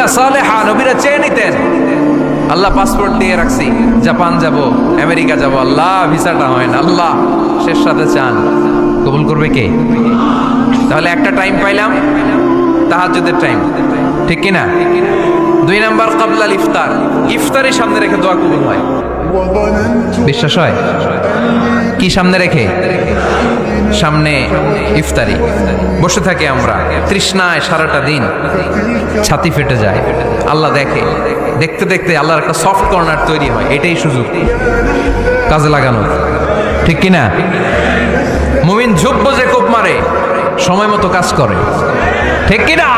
জুরিয়া সালেহা নবীরা আল্লাহ পাসপোর্ট দিয়ে রাখছি, জাপান যাব, আমেরিকা যাব, আল্লাহ ভিসাটা হয় না, আল্লাহ শেষ সাথে চান। কবুল করবে কে? তাহলে একটা টাইম পাইলাম, তাহাজ্জুদের টাইম ঠিক কিনা? দুই নাম্বার কাবলাল ইফতার। ইফতারের সামনে রেখে দোয়া কবুল হয়। বিশ্বাস হয়? কি সামনে রেখে? সামনে ইফতারি। বসে থাকি আমরা। তৃষ্ণায় সারাটা দিন ছাতি ফেটে যায়। আল্লাহ দেখে। দেখতে দেখতে আল্লাহর একটা সফট কর্নার তৈরি হয়। এটাই সুযোগ। কাজে লাগানো। ঠিক কিনা মুমিন ঝুপ যে কোপ মারে। সময় মতো কাজ করে। ঠিক কিনা